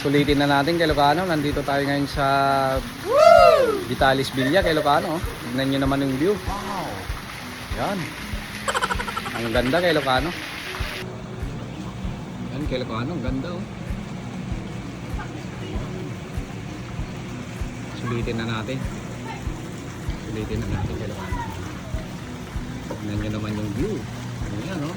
Sulitin na natin kay Lucano. Nandito tayo ngayon sa Vitalis Villa kay Lucano. oh. Tignan nyo naman yung view. Wow. Yan. Ang ganda kay Lucano. Yan kay Lucano. Ang ganda oh. Sulitin na natin. Sulitin na natin kay Lucano. Tignan nyo naman yung view. Ano yan oh.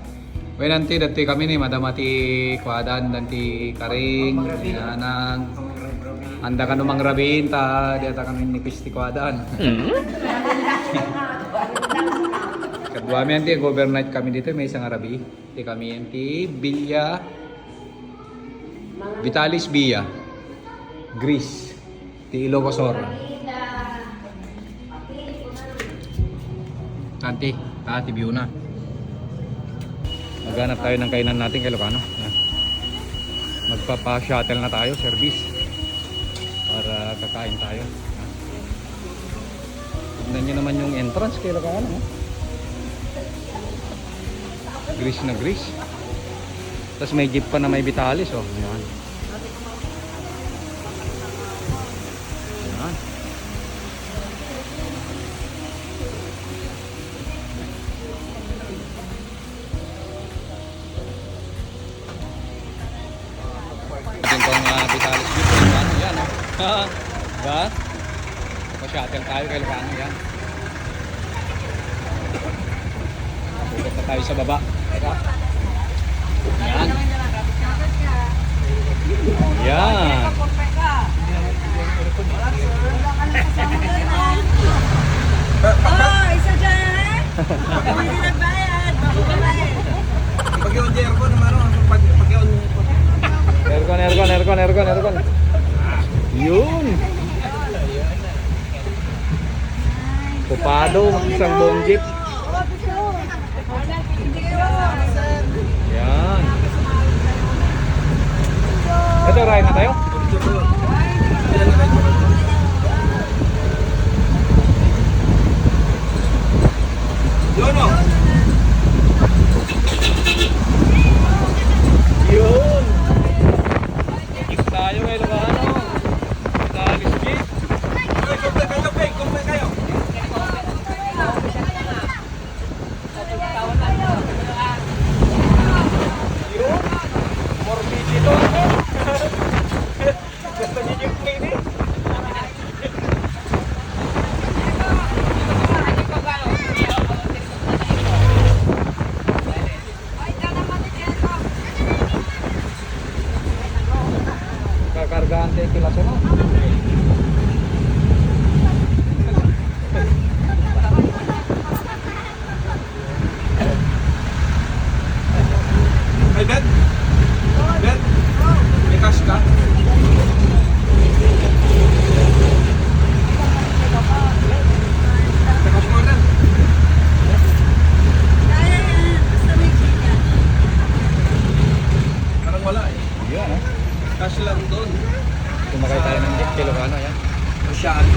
Well, nanti dati kami ni madam ati kuadan nanti karing nanang anda ka numang rabin ta di ata kami ni Kristi kuadan. Kadua mi anti overnight kami dito may isang arabi. Ti kami anti Villa Vitalis Villa Greece ti Ilocos Nanti, ah, ti Biuna. Maghanap tayo ng kainan natin kay Lucano. Magpapa-shuttle na tayo, service. Para kakain tayo. Tignan nyo naman yung entrance kay Lucano. no? Grease na grease. Tapos may jeep pa na may Vitalis. Oh. Yan. ba? Pa-shuttle tayo kay Lucano yan. Pupunta tayo sa baba. Tara. Yan. Yan. Oh, isa dyan! Hindi nagbayad. Babae. Pag yung aircon naman, ano, pag, pag yung Aircon, aircon, aircon, aircon, aircon. Yun. Kupado isang buong jeep. Yan. Ito, ride na tayo? Yun oh.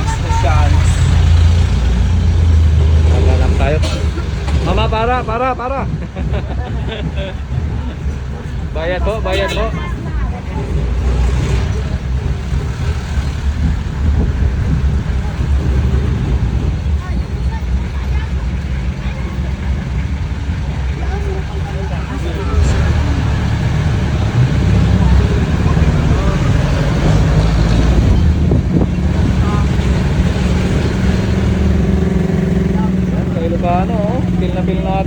Oceanos. Maghanap tayo. Mama, para, para, para. bayad po, bayad po.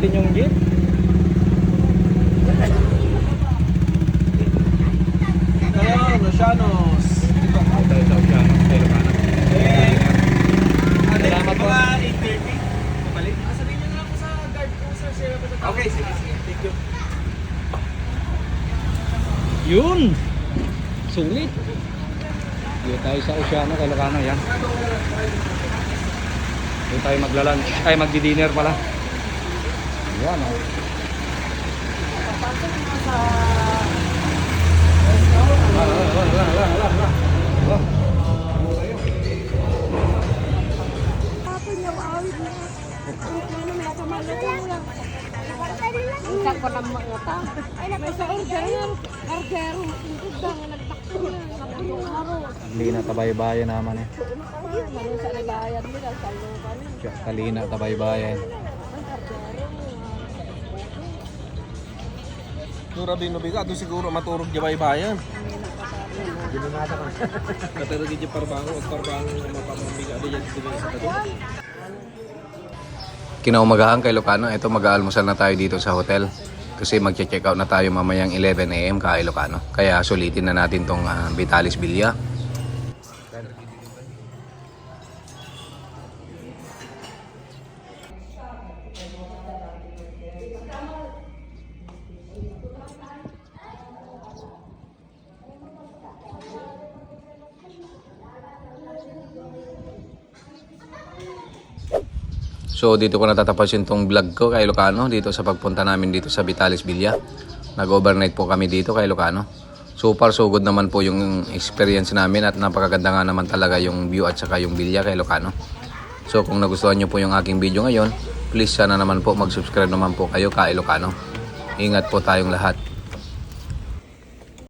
Natin yung jeep. Rosyanos. Dito. Tayo sa Oceano, sa Ilocano. Eh, Salamat po. mga 8.30. Bumalik. Ah, sabihin niyo na lang sa guard ko, sir. Tatawag. Okay, sige, sige. Thank you. Yun! Sulit! Dito tayo sa Oceano, kay Ilocano, yan. Dito tayo maglalan, ay magdi-dinner pala. Yan, oh. Ah, ah, ah, ah, ah, ah, ah. Oh. Isa ko lang mga ta. May sa order yan. Order. Ito nga nagtakbo na. Kapulong araw. Hindi na tabaybayan naman eh. Sa sa lukan. Siya, Kalina tabaybayan. Tura binubiga, doon siguro maturog di bayan. Ginunata ka. Kataragi di parbango, at parbango mapamamiga di yan sa tato. Kinaumagahan kay Ilocano, ito mag-aalmusal na tayo dito sa hotel. Kasi mag-check out na tayo mamayang 11 a.m. ka Ilocano. Kaya sulitin na natin tong ah, Vitalis Villa. So dito ko natatapasin tong vlog ko kay Ilocano dito sa pagpunta namin dito sa Vitalis Villa. Nag-overnight po kami dito kay Ilocano. So far so good naman po yung experience namin at napakaganda nga naman talaga yung view at saka yung villa kay Ilocano. So kung nagustuhan nyo po yung aking video ngayon, please sana naman po mag-subscribe naman po kayo kay Ilocano. Ingat po tayong lahat.